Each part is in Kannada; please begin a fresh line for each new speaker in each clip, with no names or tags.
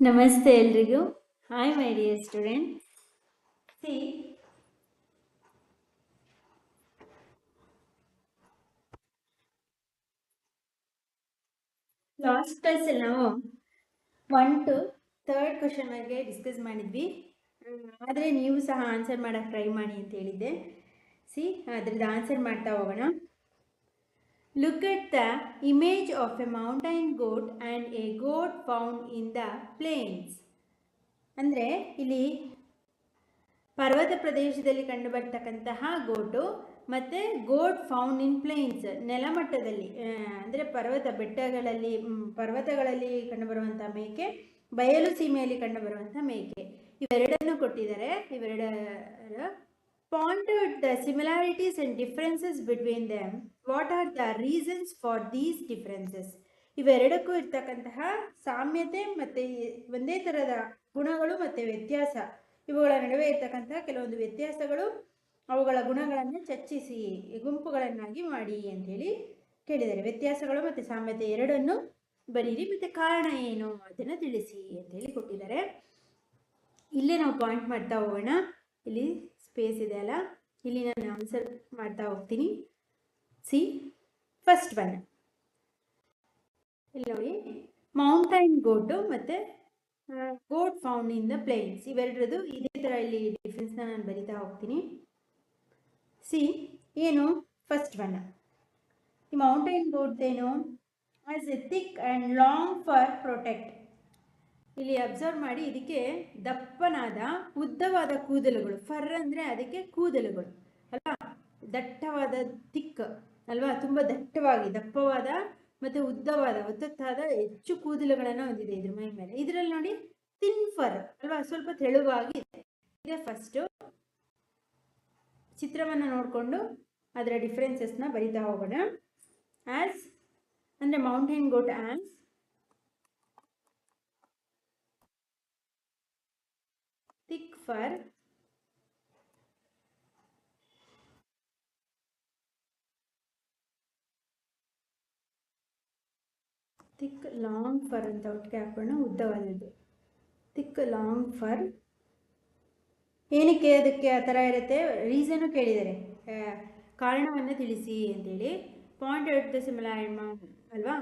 ನಮಸ್ತೆ ಎಲ್ರಿಗೂ. Hi my dear student see last ಕ್ಲಾಸಲ್ಲಿ ನಾವು ಒನ್ ಟು ಥರ್ಡ್ ಕ್ವಶನ್ ಬಗ್ಗೆ ಡಿಸ್ಕಸ್ ಮಾಡಿದ್ವಿ. ಆದರೆ ನೀವು ಸಹ ಆನ್ಸರ್ ಮಾಡೋಕ್ಕೆ ಟ್ರೈ ಮಾಡಿ ಅಂತ ಹೇಳಿದ್ದೆ. ಸಿ ಅದ್ರದ್ದು ಆನ್ಸರ್ ಮಾಡ್ತಾ ಹೋಗೋಣ. Look at the image of a mountain goat and a goat found in the plains. ಅಂದರೆ ಇಲ್ಲಿ ಪರ್ವತ ಪ್ರದೇಶದಲ್ಲಿ ಕಂಡುಬರ್ತಕ್ಕಂತಹ ಗೋಟು ಮತ್ತು ಗೋಟ್ ಫೌಂಡ್ ಇನ್ ಪ್ಲೇನ್ಸ್ ನೆಲಮಟ್ಟದಲ್ಲಿ ಅಂದರೆ ಪರ್ವತ ಬೆಟ್ಟಗಳಲ್ಲಿ ಪರ್ವತಗಳಲ್ಲಿ ಕಂಡುಬರುವಂಥ ಮೇಕೆ, ಬಯಲು ಸೀಮೆಯಲ್ಲಿ ಕಂಡುಬರುವಂಥ ಮೇಕೆ. ಇವೆರಡನ್ನು ಕೊಟ್ಟಿದ್ದಾರೆ. ಇವೆರಡರ point the similarities and differences between them what are the reasons for these differences ಇವೆರಡಕ್ಕೂ ಇರ್ತಕ್ಕಂತಹ ಸಾಮ್ಯತೆ ಮತ್ತು ಒಂದೇ ಥರದ ಗುಣಗಳು ಮತ್ತು ವ್ಯತ್ಯಾಸ. ಇವುಗಳ ನಡುವೆ ಇರ್ತಕ್ಕಂತಹ ಕೆಲವೊಂದು ವ್ಯತ್ಯಾಸಗಳು ಅವುಗಳ ಗುಣಗಳನ್ನು ಚರ್ಚಿಸಿ, ಗುಂಪುಗಳನ್ನಾಗಿ ಮಾಡಿ ಅಂತೇಳಿ ಕೇಳಿದ್ದಾರೆ. ವ್ಯತ್ಯಾಸಗಳು ಮತ್ತು ಸಾಮ್ಯತೆ ಎರಡನ್ನು ಬರೀರಿ. ಮತ್ತು ಕಾರಣ ಏನು ಅದನ್ನು ತಿಳಿಸಿ ಅಂತೇಳಿ ಕೊಟ್ಟಿದ್ದಾರೆ. ಇಲ್ಲೇ ನಾವು ಪಾಯಿಂಟ್ ಮಾಡ್ತಾ ಹೋಗೋಣ. ಇಲ್ಲಿ ಸ್ಪೇಸ್ ಇದೆ ಅಲ್ಲ. ಇಲ್ಲಿ ನಾನು ಆನ್ಸರ್ ಮಾಡ್ತಾ ಹೋಗ್ತೀನಿ. ಸಿ ಫಸ್ಟ್ ಒನ್ ಇಲ್ಲಿ ನೋಡಿ. ಮೌಂಟೈನ್ ಗೋಟು ಮತ್ತು goat found in the plains ಇವೆರಡರದು ಇದೇ ಥರ ಇಲ್ಲಿ ಡಿಫ್ರೆನ್ಸ್ನ ನಾನು ಬರಿತಾ ಹೋಗ್ತೀನಿ. ಸಿ ಏನು? ಫಸ್ಟ್ ಒನ್ ಈ mountain ಗೋಟ್ದೇನು has a thick and long fur protect ಇಲ್ಲಿ ಅಬ್ಸರ್ವ್ ಮಾಡಿ ಇದಕ್ಕೆ ದಪ್ಪನಾದ ಉದ್ದವಾದ ಕೂದಲುಗಳು. ಫರ್ ಅಂದರೆ ಅದಕ್ಕೆ ಕೂದಲುಗಳು. ಅಲ್ಲ ದಟ್ಟವಾದ ತಿಕ್ ಅಲ್ವಾ? ತುಂಬ ದಟ್ಟವಾಗಿ, ದಪ್ಪವಾದ ಮತ್ತು ಉದ್ದವಾದ, ಒತ್ತತ್ತಾದ ಹೆಚ್ಚು ಕೂದಲುಗಳನ್ನು ಹೊಂದಿದೆ ಇದ್ರ ಮೈ ಮೇಲೆ. ಇದರಲ್ಲಿ ನೋಡಿ ತಿನ್ ಫರ್ ಅಲ್ವಾ? ಸ್ವಲ್ಪ ತೆಳುವಾಗಿ ಇದೆ. ಫಸ್ಟು ಚಿತ್ರವನ್ನು ನೋಡಿಕೊಂಡು ಅದರ ಡಿಫ್ರೆನ್ಸಸ್ನ ಬರಿತಾ ಹೋಗೋಣ. ಆ್ಯಸ್ ಅಂದರೆ mountain goat has thick fur thick long fur ಅಂತ ಒಟ್ಟಿಗೆ ಹಾಕೋಣ ಉದ್ದವಾದದ್ದು. Thick long fur. ಏನಕ್ಕೆ ಅದಕ್ಕೆ ಆ ಥರ ಇರುತ್ತೆ? ರೀಸನು ಕೇಳಿದ್ದಾರೆ. ಕಾರಣವನ್ನು ತಿಳಿಸಿ ಅಂತೇಳಿ. ಪಾಯಿಂಟ್ ಔಟ್ ದ ಸಿಮಿಲಾರ್ ಅಲ್ವಾ?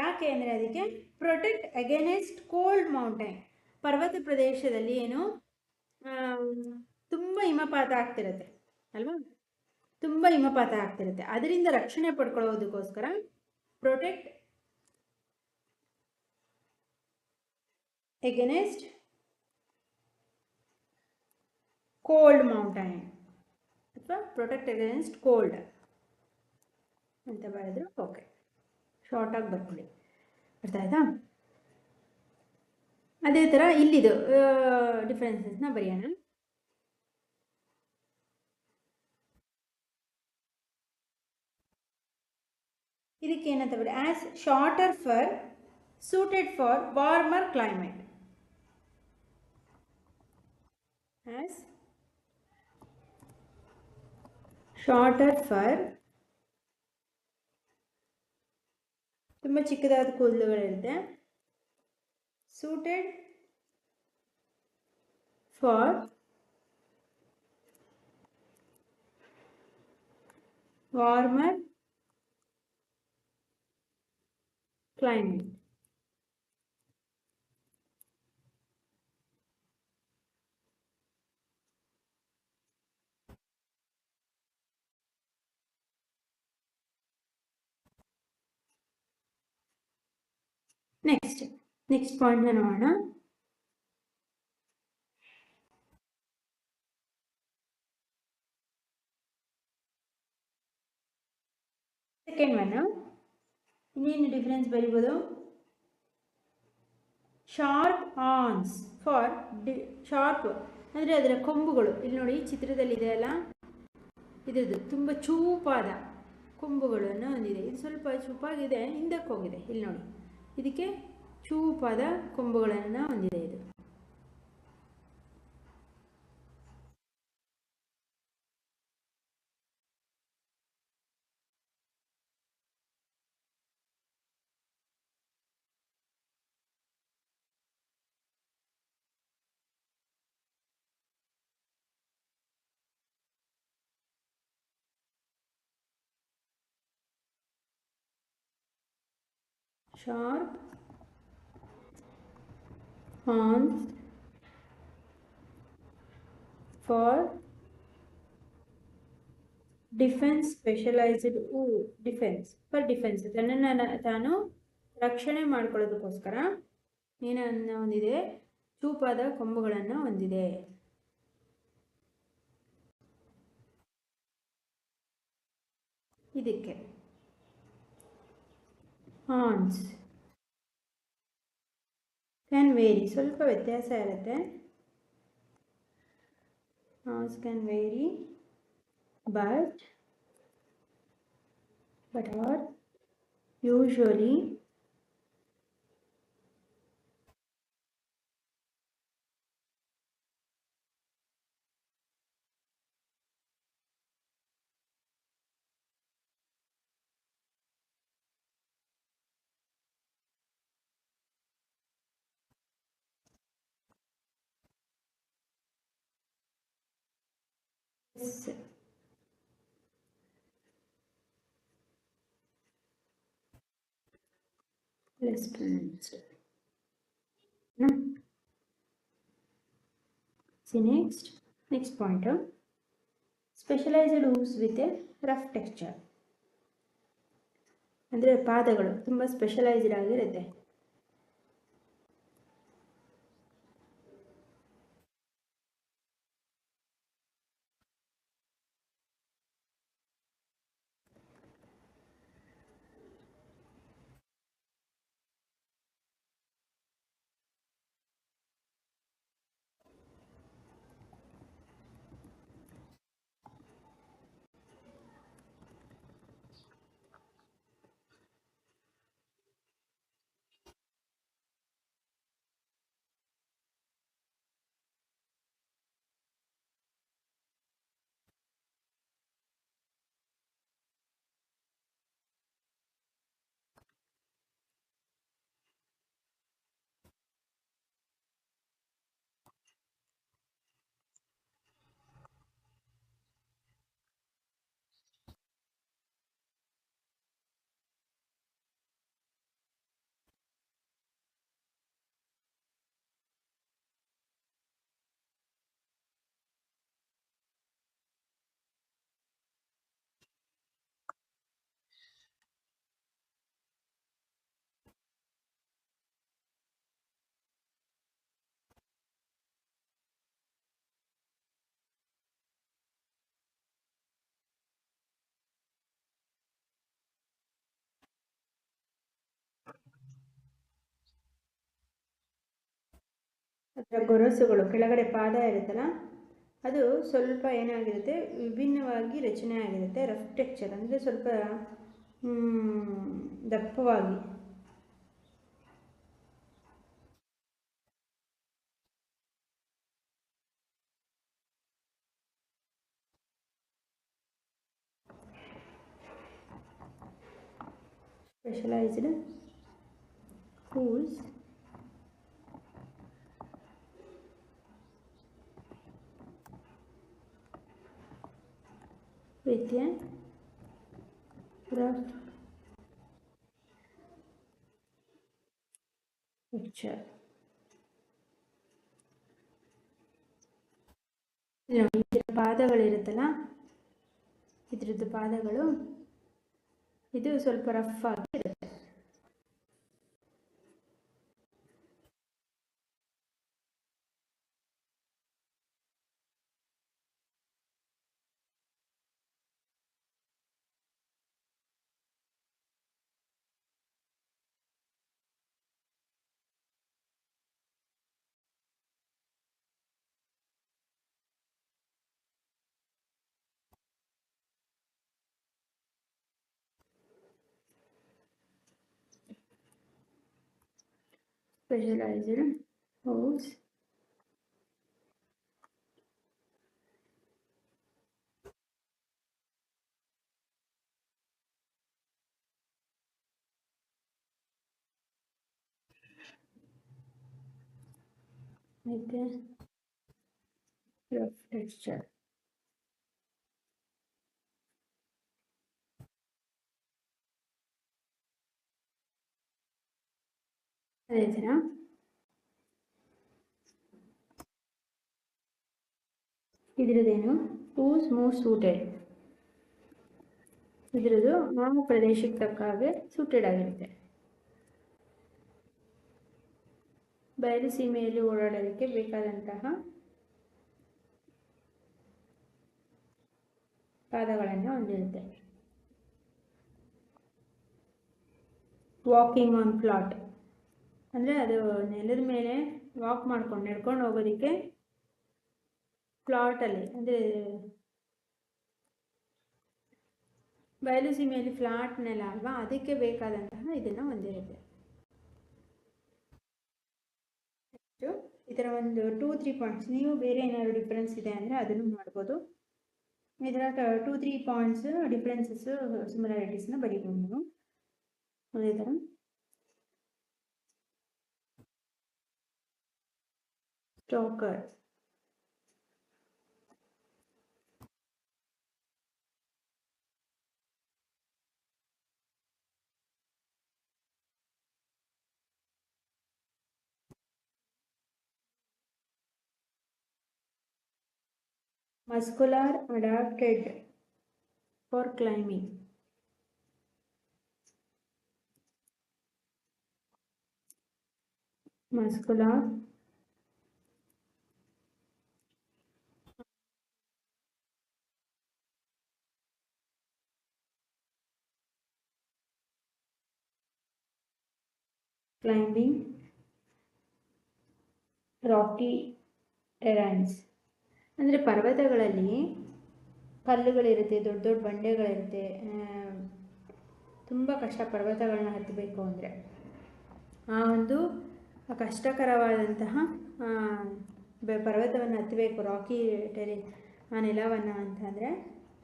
ಯಾಕೆ ಅಂದರೆ ಅದಕ್ಕೆ ಪ್ರೊಟೆಕ್ಟ್ ಅಗೇನೆಸ್ಟ್ ಕೋಲ್ಡ್ ಮೌಂಟೈನ್ ಪರ್ವತ ಪ್ರದೇಶದಲ್ಲಿ ಏನು? ತುಂಬ ಹಿಮಪಾತ ಆಗ್ತಿರುತ್ತೆ, ಅಲ್ವಾ? ತುಂಬ ಹಿಮಪಾತ ಆಗ್ತಿರುತ್ತೆ. ಅದರಿಂದ ರಕ್ಷಣೆ ಪಡ್ಕೊಳ್ಳೋದಕ್ಕೋಸ್ಕರ ಪ್ರೊಟೆಕ್ಟ್ ಎಗನೆಸ್ಟ್ ಕೋಲ್ಡ್ ಮೌಂಟೈನ್ ಅಥವಾ ಪ್ರೊಟೆಕ್ಟ್ ಅಗೇನ್ಸ್ಟ್ ಕೋಲ್ಡ್ ಅಂತ ಬರೆದ್ರು ಓಕೆ ಶಾರ್ಟಾಗಿ ಬರ್ಕೊಳ್ಳಿ. ಅರ್ಥ ಆಯ್ತಾ ಅದೇ ಥರ ಇಲ್ಲಿದು ಡಿಫ್ರೆನ್ಸಸ್ನ ಬರೆಯೋಣ. ಇದಕ್ಕೆ ಏನಂತ ಬರೀ has shorter fur suited for warmer climate has shorter fur ತುಂಬ ಚಿಕ್ಕದಾದ ಕೂದಲುಗಳಿರುತ್ತೆ suited for warmer climate. Next next ಪಾಯಿಂಟ್ನ ನೋಡೋಣ. ಸೆಕೆಂಡ್ ಒನ್ ಇನ್ನೇನು ಡಿಫ್ರೆನ್ಸ್ ಬರಿಬೋದು? Sharp horns for the sharp ಅಂದರೆ ಅದರ ಕೊಂಬುಗಳು. ಇಲ್ಲಿ ನೋಡಿ ಚಿತ್ರದಲ್ಲಿ ಇದೆ ಅಲ್ಲ? ಇದ್ರದ್ದು ತುಂಬ ಚೂಪಾದ ಕೊಂಬುಗಳನ್ನು ಹೊಂದಿದೆ. ಇದು ಸ್ವಲ್ಪ ಚೂಪಾಗಿದೆ, ಹಿಂದಕ್ಕೆ ಹೋಗಿದೆ. ಇಲ್ಲಿ ನೋಡಿ. ಇದಕ್ಕೆ ಚೂಪಾದ ಕೊಂಬುಗಳನ್ನು ಹೊಂದಿದೆ ಇದು sharp horns for defence specialised defence for defence ತನ್ನನ್ನು ತಾನು ರಕ್ಷಣೆ ಮಾಡ್ಕೊಳ್ಳೋದಕ್ಕೋಸ್ಕರ ಏನನ್ನು ಹೊಂದಿದೆ? ಚೂಪಾದ ಕೊಂಬುಗಳನ್ನು ಹೊಂದಿದೆ. ಇದಕ್ಕೆ. ಹಾರ್ನ್ಸ್ ಕ್ಯಾನ್ ವೇರಿ ಸ್ವಲ್ಪ ವ್ಯತ್ಯಾಸ ಇರುತ್ತೆ. Horns can vary but but are usually less pronounced. No. See next, next pointer. Specialised hooves with a rough texture ಅಂದರೆ ಪಾದಗಳು ತುಂಬ ಸ್ಪೆಷಲೈಸ್ಡ್ ಆಗಿರುತ್ತೆ ಅದರ ಗೊರಸುಗಳು ಕೆಳಗಡೆ ಪಾದ ಇರುತ್ತಲ್ಲ, ಅದು ಸ್ವಲ್ಪ ಏನಾಗಿರುತ್ತೆ, ವಿಭಿನ್ನವಾಗಿ ರಚನೆ ಆಗಿರುತ್ತೆ ರಫ್ ಟೆಕ್ಚರ್ ಅಂದರೆ ಸ್ವಲ್ಪ ದಪ್ಪವಾಗಿ. Specialised hooves rough picture. ಇದರ ಪಾದಗಳಿರುತ್ತಲ್ಲ ಇದ್ರದ್ದು ಪಾದಗಳು ಇದು ಸ್ವಲ್ಪ ರಫ್ ಆಗಿ ಇರುತ್ತೆ specialized house with a rough texture. ಅದೇ ಥರ ಇದರದೇನು ಹೂಸ್ ಸೂಟೆಡ್ ಇದರದ್ದು ನಮ್ಮ ಪ್ರದೇಶಕ್ಕೆ ತಕ್ಕ ಹಾಗೆ ಸೂಟೆಡ್ ಆಗಿರುತ್ತೆ. ಬಯಲು ಸೀಮೆಯಲ್ಲಿ ಓಡಾಡೋದಕ್ಕೆ ಬೇಕಾದಂತಹ ಪಾದಗಳನ್ನು ಹೊಂದಿರುತ್ತೆ. ವಾಕಿಂಗ್ ಆನ್ ಪ್ಲಾಟ್ ಅಂದರೆ ಅದು ನೆಲದ ಮೇಲೆ ವಾಕ್ ಮಾಡ್ಕೊಂಡು, ನಡ್ಕೊಂಡು ಹೋಗೋದಕ್ಕೆ ಫ್ಲಾಟಲ್ಲಿ ಅಂದರೆ ಬಯಲು ಸೀಮೆಯಲ್ಲಿ ಫ್ಲಾಟ್ ನೆಲ ಅಲ್ವಾ, ಅದಕ್ಕೆ ಬೇಕಾದಂತಹ ಇದನ್ನು ಹೊಂದಿರುತ್ತೆ. ಈ ಥರ ಒಂದು ಟೂ ತ್ರೀ ಪಾಯಿಂಟ್ಸ್ ನೀವು ಬೇರೆ ಏನಾದರೂ ಡಿಫ್ರೆನ್ಸ್ ಇದೆ ಅಂದರೆ ಅದನ್ನು ಮಾಡ್ಬೋದು ಈ ಥರ ಟೂ ತ್ರೀ ಪಾಯಿಂಟ್ಸ್ ಡಿಫ್ರೆನ್ಸಸ್ಸು ಸಿಮಿಲಾರಿಟೀಸ್ನ ಬರೀಬೋದು ನೀವು. ಅದೇ ಥರ चौकर muscular adapted for climbing muscular climbing, rocky terrains ಅಂದರೆ ಪರ್ವತಗಳಲ್ಲಿ ಕಲ್ಲುಗಳಿರುತ್ತೆ, ದೊಡ್ಡ ದೊಡ್ಡ ಬಂಡೆಗಳಿರುತ್ತೆ. ತುಂಬ ಕಷ್ಟ ಪರ್ವತಗಳನ್ನ ಹತ್ತಬೇಕು ಅಂದರೆ. ಆ ಒಂದು ಕಷ್ಟಕರವಾದಂತಹ ಪರ್ವತವನ್ನು ಹತ್ತಬೇಕು ರಾಕಿ ಟೆರಿ ಆ ನೆಲವನ್ನು ಅಂತಂದರೆ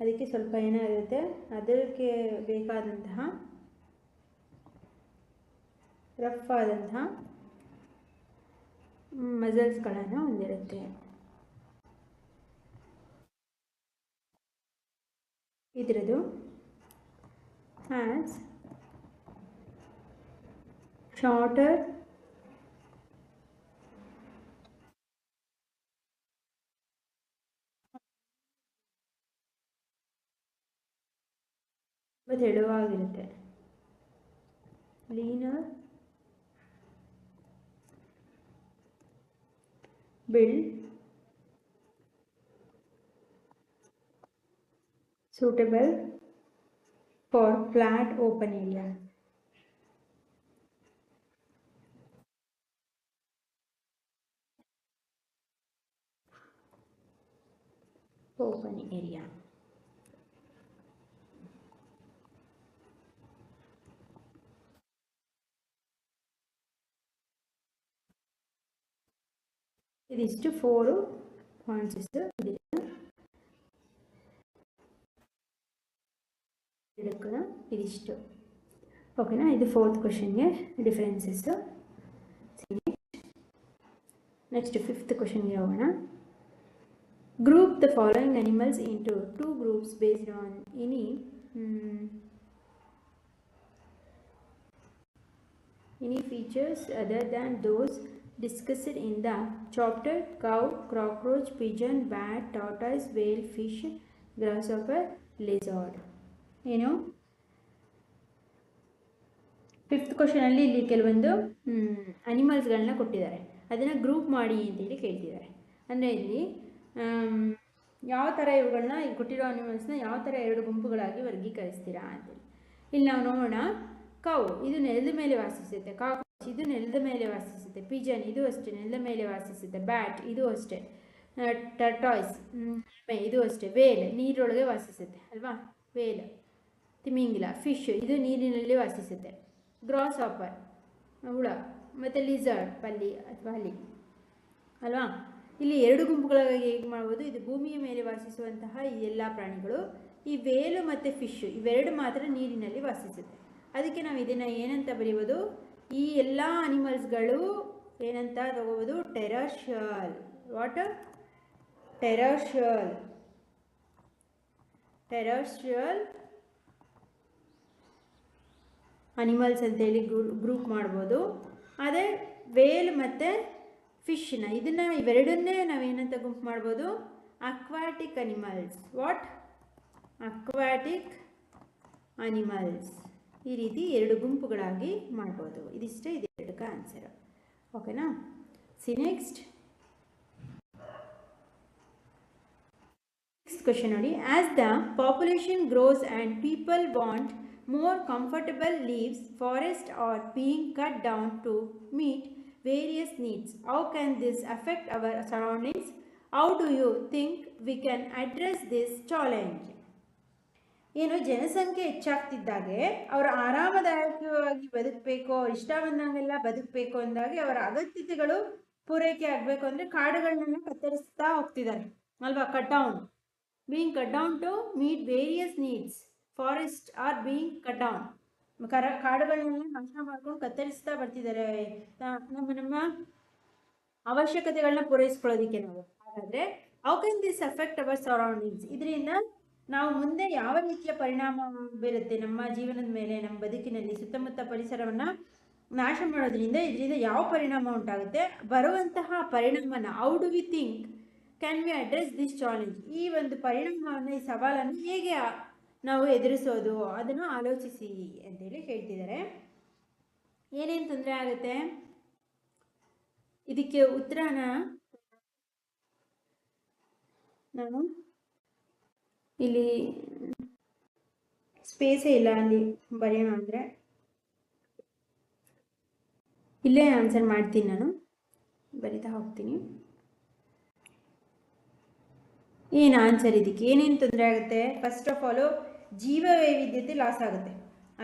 ಅದಕ್ಕೆ ಸ್ವಲ್ಪ ಏನಾಗಿರುತ್ತೆ ಅದಕ್ಕೆ ಬೇಕಾದಂತಹ ರಫ್ ಆದಂತಹ ಮಸಲ್ಸ್ಗಳನ್ನು ಹೊಂದಿರುತ್ತೆ. ಇದರದು ಹ್ಯಾಂಡ್ಸ್ ಶಾರ್ಟರ್ ತುಂಬ ತೆಳುವಾಗಿರುತ್ತೆ leaner build suitable for flat open area. open area. ಇದಿಷ್ಟು ಫೋರು ಪಾಯಿಂಟ್ಸ್ ಇಷ್ಟು ಇದಿಷ್ಟು ಇದಕ್ಕೆ ಇದಿಷ್ಟು ಓಕೆನಾ ಇದು ಫೋರ್ತ್ ಕ್ವಶನ್ಗೆ ಡಿಫ್ರೆನ್ಸಸ್ಸು ನೆಕ್ಸ್ಟ್ ಫಿಫ್ತ್ ಕ್ವಶನ್ಗೆ ಹೋಗೋಣ group the following animals into two groups based on any any features other than those discussed in the chapter cow, cockroach, pigeon, bat, tortoise, whale, fish, grasshopper, lizard. ಏನು ಫಿಫ್ತ್ ಕ್ವಶನಲ್ಲಿ ಇಲ್ಲಿ ಕೆಲವೊಂದು ಅನಿಮಲ್ಸ್ಗಳನ್ನ ಕೊಟ್ಟಿದ್ದಾರೆ. ಅದನ್ನು ಗ್ರೂಪ್ ಮಾಡಿ ಅಂತೇಳಿ ಕೇಳ್ತಿದ್ದಾರೆ. ಅಂದ್ರೆ ಇಲ್ಲಿ ಯಾವ ಥರ ಇವುಗಳನ್ನ ಕೊಟ್ಟಿರೋ ಅನಿಮಲ್ಸ್ನ ಯಾವ ಥರ ಎರಡು ಗುಂಪುಗಳಾಗಿ ವರ್ಗೀಕರಿಸ್ತೀರಾ ಅಂತೇಳಿ ಇಲ್ಲಿ ನಾವು ನೋಡೋಣ. ಕೌ ಇದು ನೆಲದ ಮೇಲೆ ವಾಸಿಸುತ್ತೆ. ಕಾಕ್ರೋಚ್ ಇದು ನೆಲದ ಮೇಲೆ ವಾಸಿಸುತ್ತೆ ಪಿಜನ್ ಇದು ಅಷ್ಟೇ, ನೆಲದ ಮೇಲೆ ವಾಸಿಸುತ್ತೆ ಬ್ಯಾಟ್ ಇದು ಅಷ್ಟೇ. ಟರ್ಟಾಯ್ಸ್ ಇದು ಅಷ್ಟೇ. ವೇಲ್ ನೀರೊಳಗೆ ವಾಸಿಸುತ್ತೆ ಅಲ್ವಾ? ವೇಲ್ ತಿಮಿಂಗಿಲ ಫಿಶ್ ಇದು ನೀರಿನಲ್ಲಿ ವಾಸಿಸುತ್ತೆ ಗ್ರಾಸ್ ಆಪರ್ ಹುಳ, ಮತ್ತು ಲಿಸರ್ಡ್ ಪಲ್ಲಿ ಅಥವಾ ಅಲ್ಲಿ ಅಲ್ವಾ? ಇಲ್ಲಿ ಎರಡು ಗುಂಪುಗಳಾಗಿ ಹೇಗೆ ಮಾಡ್ಬೋದು? ಇದು ಭೂಮಿಯ ಮೇಲೆ ವಾಸಿಸುವಂತಹ ಈ ಎಲ್ಲ ಪ್ರಾಣಿಗಳು. ಈ ವೇಲು ಮತ್ತು ಫಿಶ್ ಇವೆರಡು ಮಾತ್ರ ನೀರಿನಲ್ಲಿ ವಾಸಿಸುತ್ತೆ ಅದಕ್ಕೆ ನಾವು ಇದನ್ನು ಏನಂತ ಬರೀಬೋದು ಈ ಎಲ್ಲ ಅನಿಮಲ್ಸ್ಗಳು ಏನಂತ ತಗೋಬೋದು? Terrestrial what? Terrestrial terrestrial animals ಅಂತೇಳಿ ಗ್ರೂಪ್ ಮಾಡ್ಬೋದು. ಅದೇ ವೇಲ್ ಮತ್ತು ಫಿಶ್ನ. ಇದನ್ನು ಇವೆರಡನ್ನೇ ನಾವೇನಂತ ಗುಂಪು ಮಾಡ್ಬೋದು? Aquatic animals. What? Aquatic animals. ಈ ರೀತಿ ಎರಡು ಗುಂಪುಗಳಾಗಿ ಮಾಡ್ಬೋದು. ಇದಿಷ್ಟೇ ಇದೆರಡಕ್ಕೆ ಆನ್ಸರ್ ಓಕೆನಾ ಸಿ ನೆಕ್ಸ್ಟ್ ನೆಕ್ಸ್ಟ್ ಕ್ವಶನ್ ನೋಡಿ. As the population grows and people want more comfortable lives forest are being cut down to meet various needs How can this affect our surroundings How do you think we can address this challenge? ಏನು ಜನಸಂಖ್ಯೆ ಹೆಚ್ಚಾಗ್ತಿದ್ದಾಗೆ ಅವರು ಆರಾಮದಾಯಕವಾಗಿ ಬದುಕಬೇಕು, ಅವ್ರು ಇಷ್ಟ ಬಂದಂಗೆಲ್ಲ ಬದುಕಬೇಕು ಅಂದಾಗೆ ಅವರ ಅಗತ್ಯತೆಗಳು ಪೂರೈಕೆ ಆಗಬೇಕು ಅಂದರೆ ಕಾಡುಗಳನ್ನೆಲ್ಲ ಕತ್ತರಿಸ್ತಾ ಹೋಗ್ತಿದ್ದಾರೆ. ಅಲ್ವಾ? Cut down being cut down to meet various needs forest are being cut down ಕರ, ಕಾಡುಗಳನ್ನೆಲ್ಲ ನಾಶ ಮಾಡ್ಕೊಂಡು ಕತ್ತರಿಸ್ತಾ ಬರ್ತಿದ್ದಾರೆ. ನಮ್ಮ ನಮ್ಮ ಅವಶ್ಯಕತೆಗಳನ್ನ ಪೂರೈಸ್ಕೊಳ್ಳೋದಕ್ಕೆ ನಾವು. ಹಾಗಾದರೆ how can this affect our surroundings ಇದರಿಂದ ನಾವು ಮುಂದೆ ಯಾವ ರೀತಿಯ ಪರಿಣಾಮ ಬೀರುತ್ತೆ ನಮ್ಮ ಜೀವನದ ಮೇಲೆ, ನಮ್ಮ ಬದುಕಿನಲ್ಲಿ, ಸುತ್ತಮುತ್ತ ಪರಿಸರವನ್ನು ನಾಶ ಮಾಡೋದ್ರಿಂದ ಇದರಿಂದ ಯಾವ ಪರಿಣಾಮ ಉಂಟಾಗುತ್ತೆ? ಬರುವಂತಹ ಪರಿಣಾಮನ how do we think can we address this challenge ಈ ಒಂದು ಪರಿಣಾಮವನ್ನು, ಈ ಸವಾಲನ್ನು ಹೇಗೆ ನಾವು ಎದುರಿಸೋದು? ಅದನ್ನು ಆಲೋಚಿಸಿ ಅಂತೇಳಿ ಹೇಳ್ತಿದ್ದಾರೆ. ಏನೇನು ತೊಂದರೆ ಆಗುತ್ತೆ? ಇದಕ್ಕೆ ಉತ್ತರನ ನಾನು ಇಲ್ಲಿ ಸ್ಪೇಸೇ ಇಲ್ಲ ಅಲ್ಲಿ ಬರೆಯೋಣ ಅಂದರೆ. ಇಲ್ಲೇ ಆನ್ಸರ್ ಮಾಡ್ತೀನಿ ನಾನು. ಬರಿತಾ ಹೋಗ್ತೀನಿ. ಏನು ಆನ್ಸರ್ ಇದಕ್ಕೆ? ಏನೇನು ತೊಂದರೆ ಆಗುತ್ತೆ? ಫಸ್ಟ್ ಆಫ್ ಆಲು ಜೀವ ವೈವಿಧ್ಯತೆ ಲಾಸ್ ಆಗುತ್ತೆ.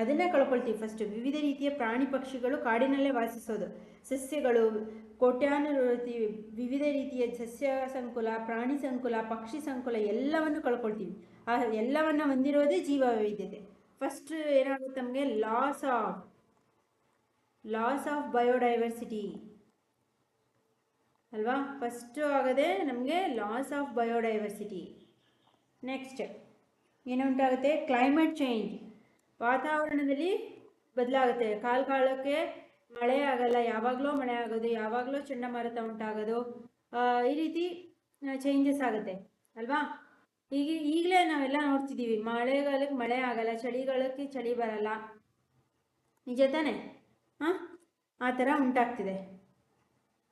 ಅದನ್ನೇ ಕಳ್ಕೊಳ್ತೀವಿ ಫಸ್ಟ್ ವಿವಿಧ ರೀತಿಯ ಪ್ರಾಣಿ ಪಕ್ಷಿಗಳು ಕಾಡಿನಲ್ಲೇ ವಾಸಿಸೋದು. ಸಸ್ಯಗಳು ಕೋಟ್ಯಾನು ವಿವಿಧ ರೀತಿಯ ಸಸ್ಯ ಸಂಕುಲ, ಪ್ರಾಣಿ ಸಂಕುಲ, ಪಕ್ಷಿ ಸಂಕುಲ ಎಲ್ಲವನ್ನು ಕಳ್ಕೊಳ್ತೀವಿ. ಆ ಎಲ್ಲವನ್ನು ಹೊಂದಿರೋದೇ ಜೀವ ವೈವಿಧ್ಯತೆ. ಫಸ್ಟ್ ಏನಾಗುತ್ತೆ ನಮಗೆ? Loss of loss of biodiversity ಅಲ್ವಾ? ಫಸ್ಟು ಆಗದೆ ನಮಗೆ ಲಾಸ್ ಆಫ್ ಬಯೋಡೈವರ್ಸಿಟಿ ನೆಕ್ಸ್ಟ್ ಏನು ಉಂಟಾಗುತ್ತೆ? ಕ್ಲೈಮೇಟ್ ಚೇಂಜ್ ವಾತಾವರಣದಲ್ಲಿ ಬದಲಾಗುತ್ತೆ. ಕಾಲ ಕಾಲಕ್ಕೆ ಮಳೆ ಆಗಲ್ಲ, ಯಾವಾಗಲೂ ಮಳೆ ಆಗೋದು, ಯಾವಾಗಲೂ ಚಂಡಮಾರುತ ಉಂಟಾಗೋದು ಈ ರೀತಿ ಚೇಂಜಸ್ ಆಗುತ್ತೆ, ಅಲ್ವಾ? ಈಗ ಈಗಲೇ ನಾವೆಲ್ಲ ನೋಡ್ತಿದ್ದೀವಿ, ಮಳೆಗಾಲಕ್ಕೆ ಮಳೆ ಆಗಲ್ಲ, ಚಳಿಗಾಲಕ್ಕೆ ಚಳಿ ಬರಲ್ಲ. ನಿಜ ತಾನೆ? ಹಾಂ ಆ ಥರ ಉಂಟಾಗ್ತಿದೆ.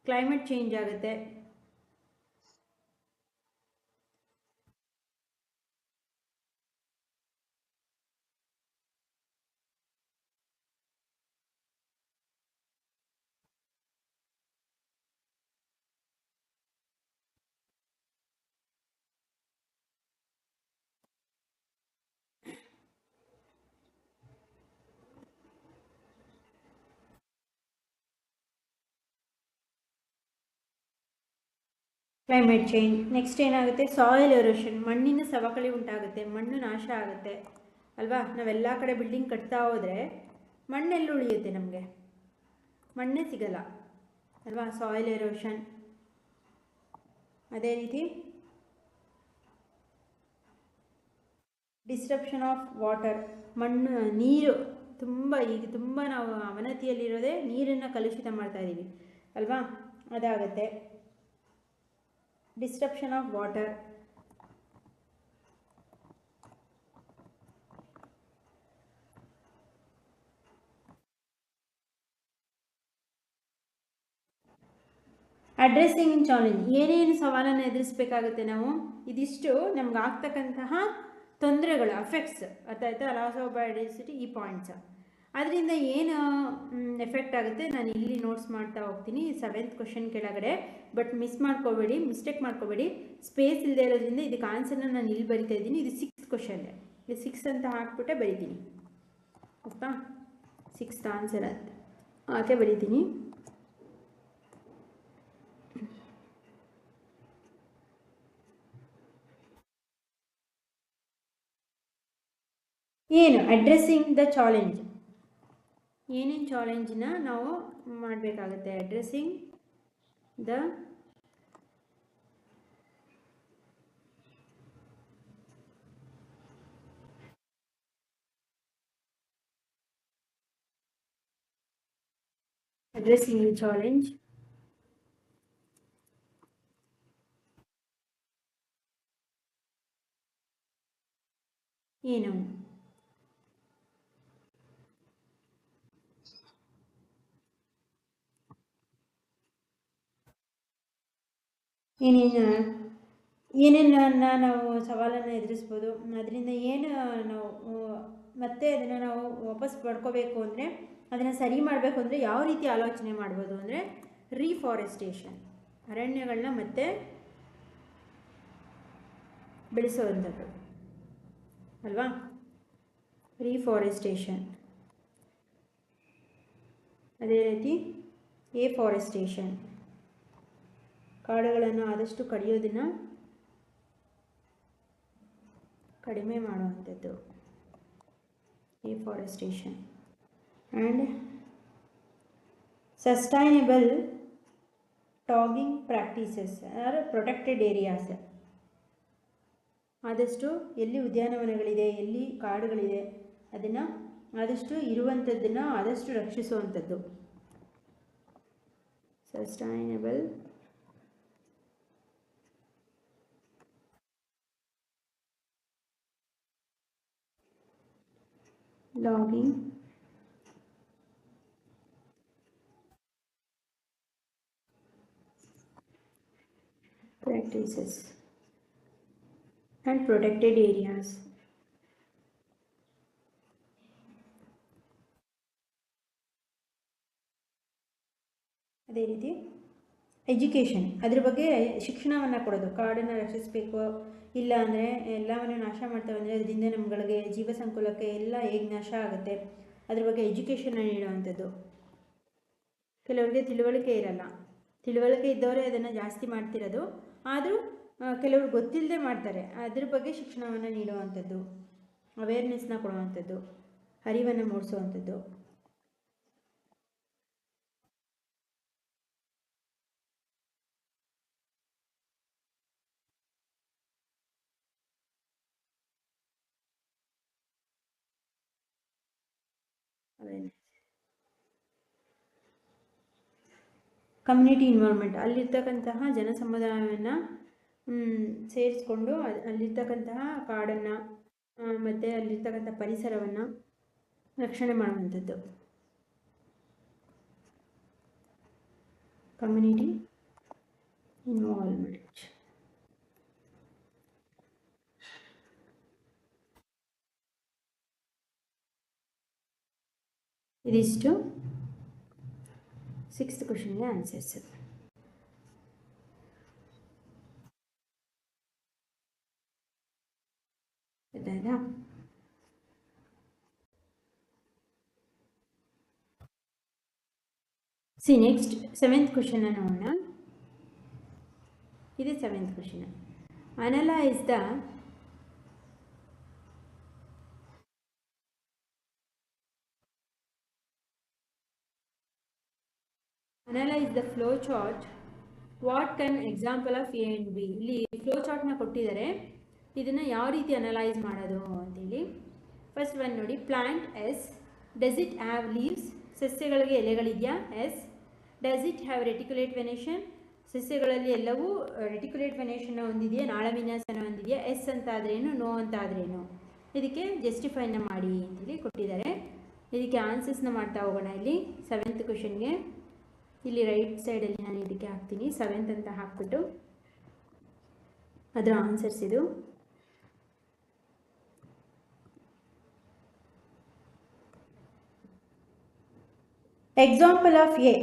ಕ್ಲೈಮೇಟ್ ಚೇಂಜ್ ಆಗುತ್ತೆ. ಕ್ಲೈಮೇಟ್ ಚೇಂಜ್ ನೆಕ್ಸ್ಟ್ ಏನಾಗುತ್ತೆ? ಸಾಯಿಲ್ ಎರೋಷನ್ ಮಣ್ಣಿನ ಸವಕಳಿ ಉಂಟಾಗುತ್ತೆ. ಮಣ್ಣು ನಾಶ ಆಗುತ್ತೆ. ಅಲ್ವಾ? ನಾವೆಲ್ಲ ಕಡೆ ಬಿಲ್ಡಿಂಗ್ ಕಟ್ತಾ ಹೋದರೆ ಮಣ್ಣೆಲ್ಲೂ ಉಳಿಯುತ್ತೆ ನಮಗೆ? ಮಣ್ಣೇ ಸಿಗಲ್ಲ. ಅಲ್ವಾ? ಸಾಯಿಲ್ ಎರೋಷನ್ ಅದೇ ರೀತಿ ಡಿಸ್ಟ್ರಪ್ಷನ್ ಆಫ್ ವಾಟರ್ ಮಣ್ಣು, ನೀರು ತುಂಬ ಈಗ ತುಂಬ ನಾವು ಅವನತಿಯಲ್ಲಿರೋದೇ ನೀರನ್ನು ಕಲುಷಿತ ಮಾಡ್ತಾ ಇದ್ದೀವಿ ಅಲ್ವಾ? ಅದಾಗುತ್ತೆ. Disruption of water. Addressing challenge ಏನೇನು ಸವಾಲನ್ನು ಎದುರಿಸಬೇಕಾಗುತ್ತೆ ನಾವು? ಇದಿಷ್ಟು ನಮ್ಗೆ ಆಗ್ತಕ್ಕಂತಹ ತೊಂದರೆಗಳು ಅಫೆಕ್ಟ್ಸ್ ಅರ್ಥ ಆಯಿತಾ? ಲಾಸ್ ಆಫ್ ಬಯೋಡೈವರ್ಸಿಟಿ ಈ ಪಾಯಿಂಟ್ಸ್ ಅದರಿಂದ ಏನು ಎಫೆಕ್ಟ್ ಆಗುತ್ತೆ, ನಾನು ಇಲ್ಲಿ ನೋಟ್ಸ್ ಮಾಡ್ತಾ ಹೋಗ್ತೀನಿ ಸೆವೆಂತ್ ಕ್ವಶನ್ ಕೆಳಗಡೆ. ಬಟ್ ಮಿಸ್ ಮಾಡ್ಕೋಬೇಡಿ ಮಿಸ್ಟೇಕ್ ಮಾಡ್ಕೋಬೇಡಿ. ಸ್ಪೇಸ್ ಇಲ್ಲದೆ ಇರೋದ್ರಿಂದ ಇದಕ್ಕೆ ಆನ್ಸರ್ನ ನಾನು ಇಲ್ಲಿ ಬರಿತಾ ಇದ್ದೀನಿ. ಇದು ಸಿಕ್ಸ್ ಕ್ವಶನ್ ಇದು ಸಿಕ್ಸ್ ಅಂತ ಹಾಕ್ಬಿಟ್ಟೆ ಬರಿತೀನಿ. ಗೊತ್ತಾ ಸಿಕ್ಸ್ತ್ ಆನ್ಸರ್ ಅಂತ ಹಾಗೆ ಬರಿತೀನಿ. ಏನು ಅಡ್ರೆಸ್ಸಿಂಗ್ ದ ಚಾಲೆಂಜ್ ಏನೇನು ಚಾಲೆಂಜನ್ನ ನಾವು ಮಾಡಬೇಕಾಗುತ್ತೆ addressing the addressing the challenge. ಏನು ಏನೇನು ಏನೇನನ್ನ ನಾವು ಸವಾಲನ್ನು ಎದುರಿಸ್ಬೋದು, ಅದರಿಂದ ಏನು ನಾವು, ಮತ್ತೆ ಅದನ್ನು ನಾವು ವಾಪಸ್ ಪಡ್ಕೋಬೇಕು ಅಂದರೆ, ಅದನ್ನು ಸರಿ ಮಾಡಬೇಕು ಅಂದರೆ ಯಾವ ರೀತಿ ಆಲೋಚನೆ ಮಾಡ್ಬೋದು ಅಂದರೆ ರೀಫಾರೆಸ್ಟೇಷನ್ ಅರಣ್ಯಗಳನ್ನ ಮತ್ತೆ ಬೆಳೆಸೋವಂಥದ್ದು. ಅಲ್ವಾ? ರೀಫಾರೆಸ್ಟೇಷನ್ ಅದೇ ರೀತಿ ಎ ಕಾಡುಗಳನ್ನು ಆದಷ್ಟು ಕಡಿಯೋದನ್ನು ಕಡಿಮೆ ಮಾಡುವಂಥದ್ದು. Deforestation and sustainable logging practices or protected areas ಆದಷ್ಟು ಎಲ್ಲಿ ಉದ್ಯಾನವನಗಳಿದೆ, ಎಲ್ಲಿ ಕಾಡುಗಳಿದೆ, ಅದನ್ನು ಆದಷ್ಟು ಇರುವಂಥದ್ದನ್ನು ಆದಷ್ಟು ರಕ್ಷಿಸುವಂಥದ್ದು. Sustainable logging practices. And protected areas. ಅದೇ ರೀತಿ ಎಜುಕೇಷನ್ ಅದ್ರ ಬಗ್ಗೆ ಶಿಕ್ಷಣವನ್ನು ಕೊಡೋದು. ಕಾಡನ್ನು ರಕ್ಷಿಸಬೇಕು. ಇಲ್ಲ ಅಂದರೆ ಎಲ್ಲವನ್ನು ನಾಶ ಮಾಡ್ತೇವೆ ಅಂದರೆ ಅದರಿಂದ ನಮ್ಗಳಿಗೆ ಜೀವ ಸಂಕುಲಕ್ಕೆ ಎಲ್ಲ ಹೇಗೆ ನಾಶ ಆಗುತ್ತೆ? ಅದ್ರ ಬಗ್ಗೆ ಎಜುಕೇಷನ್ನ ನೀಡುವಂಥದ್ದು ಕೆಲವರಿಗೆ ತಿಳುವಳಿಕೆ ಇರಲ್ಲ. ತಿಳುವಳಿಕೆ ಇದ್ದವರೇ ಅದನ್ನು ಜಾಸ್ತಿ ಮಾಡ್ತಿರೋದು. ಆದರೂ ಕೆಲವರು ಗೊತ್ತಿಲ್ಲದೆ ಮಾಡ್ತಾರೆ. ಅದ್ರ ಬಗ್ಗೆ ಶಿಕ್ಷಣವನ್ನು ನೀಡುವಂಥದ್ದು. ಅವೇರ್ನೆಸ್ನ ಕೊಡುವಂಥದ್ದು. ಅರಿವನ್ನು ಮೂಡಿಸುವಂಥದ್ದು. ಕಮ್ಯುನಿಟಿ ಇನ್ವಾಲ್ವ್ಮೆಂಟ್ ಅಲ್ಲಿರ್ತಕ್ಕಂತಹ ಜನ ಸಮುದಾಯವನ್ನು ಸೇರಿಸ್ಕೊಂಡು ಅಲ್- ಅಲ್ಲಿರ್ತಕ್ಕಂತಹ ಕಾಡನ್ನು ಮತ್ತು ಅಲ್ಲಿರ್ತಕ್ಕಂಥ ಪರಿಸರವನ್ನು ರಕ್ಷಣೆ ಮಾಡುವಂಥದ್ದು. ಕಮ್ಯುನಿಟಿ ಇನ್ವಾಲ್ವ್ಮೆಂಟ್ ಇದಿಷ್ಟು. ಸಿಕ್ಸ್ತ್ ಕ್ವಶನ್ಗೆ ಆನ್ಸರ್ಸ್ ಗೊತ್ತಾಯ್ತಾ ಸಿ ನೆಕ್ಸ್ಟ್ ಸೆವೆಂತ್ ಕ್ವಶನ್ನ ನೋಡೋಣ ಇದು seventh question analyse the analyse the flow chart what can example of A and B ಇಲ್ಲಿ ಫ್ಲೋ ಚಾರ್ಟ್ನ ಕೊಟ್ಟಿದ್ದಾರೆ. ಇದನ್ನು ಯಾವ ರೀತಿ ಅನಲೈಸ್ ಮಾಡೋದು ಅಂತೇಳಿ. ಫಸ್ಟ್ ಒನ್ ನೋಡಿ plant yes does it have leaves ಸಸ್ಯಗಳಿಗೆ ಎಲೆಗಳಿದೆಯಾ? Yes does it have reticulate venation ಸಸ್ಯಗಳಲ್ಲಿ ಎಲ್ಲವೂ ರೆಟಿಕ್ಯುಲೇಟ್ ವೆನೇಷನ್ನ ಹೊಂದಿದೆಯಾ ನಾಳ ವಿನ್ಯಾಸನ ಹೊಂದಿದೆಯಾ? ಎಸ್ ಅಂತ ಆದ್ರೇನು ನೋ ಅಂತ ಆದ್ರೇನು ಇದಕ್ಕೆ ಜಸ್ಟಿಫೈನ ಮಾಡಿ ಅಂತೇಳಿ ಕೊಟ್ಟಿದ್ದಾರೆ. ಇದಕ್ಕೆ ಆನ್ಸರ್ಸ್ನ ಮಾಡ್ತಾ ಹೋಗೋಣ ಇಲ್ಲಿ. ಸೆವೆಂತ್ ಕ್ವಶನ್ಗೆ ಇಲ್ಲಿ ರೈಟ್ ಸೈಡಲ್ಲಿ ನಾನು ಇದಕ್ಕೆ ಹಾಕ್ತೀನಿ. ಸೆವೆಂತ್ ಅಂತ ಹಾಕ್ಬಿಟ್ಟು ಅದರ ಆನ್ಸರ್ಸ್ ಇದು. Example of A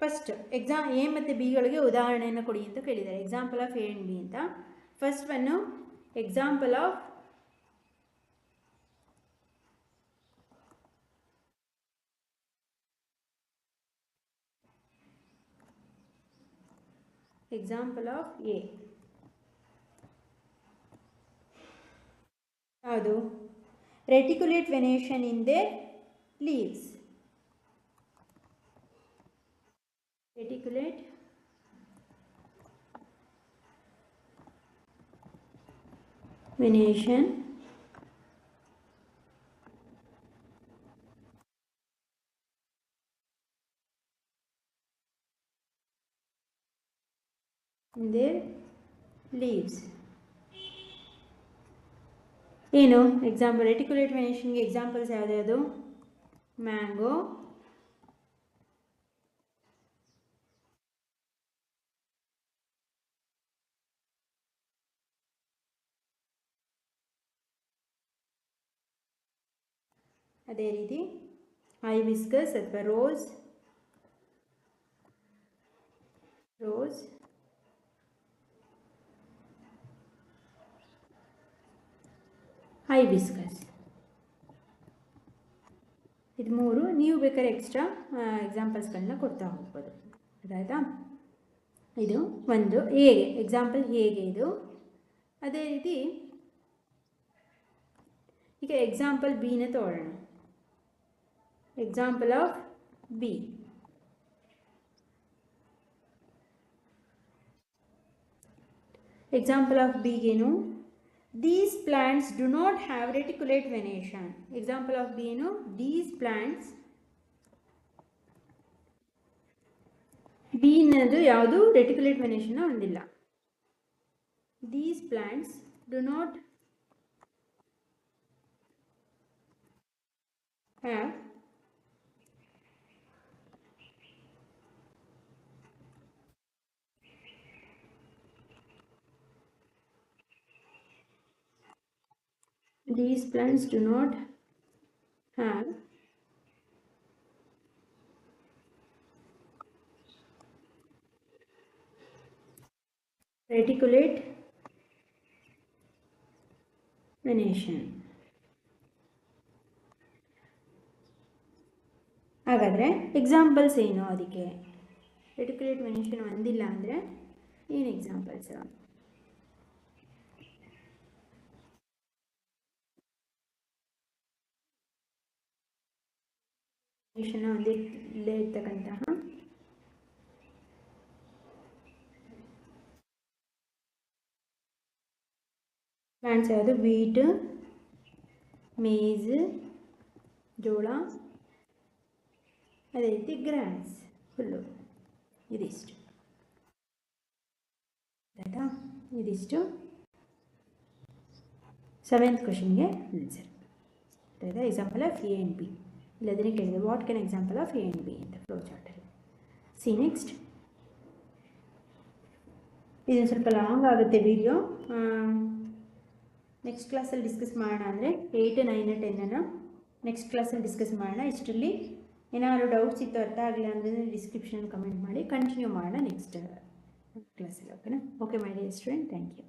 first exam A ಮತ್ತು ಬಿಗಳಿಗೆ ಉದಾಹರಣೆಯನ್ನು ಕೊಡಿ ಅಂತ ಕೇಳಿದ್ದಾರೆ. Example of A and B ಅಂತ. First one example of example of A ಯಾವುದು? Reticulate venation in the leaves reticulate venation in their leaves ಏನು ಎಕ್ಸಾಂಪಲ್ ರೆಟಿಕ್ಯುಲೇಟ್ ವೆನೇಷನ್ಗೆ ಎಕ್ಸಾಂಪಲ್ಸ್ ಯಾವ್ದ್ಯಾವುದು ಮ್ಯಾಂಗೋ ಅದೇ ರೀತಿ ಐಬಿಸ್ಕಸ್ ಅಥವಾ ರೋಸ್ ರೋಸ್ ಹೈಬಿಸ್ಕಸ್ ಇದು ಮೂರು ನೀವು ಬೇಕಾದ್ರೆ ಎಕ್ಸ್ಟ್ರಾ ಎಕ್ಸಾಂಪಲ್ಸ್ಗಳನ್ನ ಕೊಡ್ತಾ ಹೋಗ್ಬೋದು. ಅದಾಯ್ತಾ? ಇದು ಒಂದು, ಹೇಗೆ? ಎಕ್ಸಾಂಪಲ್ ಹೇಗೆ ಇದು? ಅದೇ ರೀತಿ ಈಗ ಎಕ್ಸಾಂಪಲ್ ಬಿನ ತಗೊಳ್ಳೋಣ example of B example of ಬಿಗೇನು these plants do not have reticulate venation example of B ಏನು ದೀಸ್ ಪ್ಲಾಂಟ್ಸ್ ಬಿ ಅನ್ನೋದು ಯಾವುದು ರೆಟಿಕ್ಯುಲೇಟ್ ವೆನೇಷನ್ ಹೊಂದಿಲ್ಲ these plants do not have these plants do not have reticulate venation. ಹಾಗಾದರೆ ಎಕ್ಸಾಂಪಲ್ಸ್ ಏನು ಅದಕ್ಕೆ? ರೆಟಿಕ್ಯುಲೇಟ್ ವೆನೇಷನ್ ಒಂದಿಲ್ಲ ಅಂದರೆ ಏನು ಎಕ್ಸಾಂಪಲ್ಸ್ ವೆನೇಷನ್ ಒಂದಿಲ್ಲೇ ಇರ್ತಕ್ಕಂತಹ ಪ್ಲಾಂಟ್ಸ್ ಯಾವುದು? ವೀಟ್ ಮೇಜ್ ಜೋಳ, ಅದೇ ರೀತಿ ಗ್ರಾನ್ಸ್ ಫುಲ್ಲು ಇದಿಷ್ಟು. ಆಯಿತಾ? ಇದಿಷ್ಟು. ಸೆವೆಂತ್ ಕ್ವಶನ್ಗೆ ಆನ್ಸರ್ ಆಯಿತಾ? Example of A and B ಇಲ್ಲದನ್ನೇ ಕೇಳಿದೆ. What can example of A and B ಅಂತ ಫ್ಲೋ ಚಾರ್ಟಲ್ಲಿ ಸಿ ನೆಕ್ಸ್ಟ್ ಇದೊಂದು ಸ್ವಲ್ಪ ಲಾಂಗ್ ಆಗುತ್ತೆ ವಿಡಿಯೋ ನೆಕ್ಸ್ಟ್ ಕ್ಲಾಸಲ್ಲಿ ಡಿಸ್ಕಸ್ ಮಾಡೋಣ ಅಂದರೆ ಏಯ್ಟ್ ನೈನ್ ಟೆನ್ನನ್ನು ನೆಕ್ಸ್ಟ್ ಕ್ಲಾಸಲ್ಲಿ ಡಿಸ್ಕಸ್ ಮಾಡೋಣ. ಇಷ್ಟರಲ್ಲಿ ಏನಾದರೂ ಡೌಟ್ಸ್ ಇತ್ತು ಅರ್ಥ ಆಗಲಿಲ್ಲ ಅಂದರೆ ಡಿಸ್ಕ್ರಿಪ್ಷನಲ್ಲಿ ಕಮೆಂಟ್ ಮಾಡಿ. ಕಂಟಿನ್ಯೂ ಮಾಡೋಣ ನೆಕ್ಸ್ಟ್ ಕ್ಲಾಸಲ್ಲಿ ಓಕೆನಾ okay my dear student thank you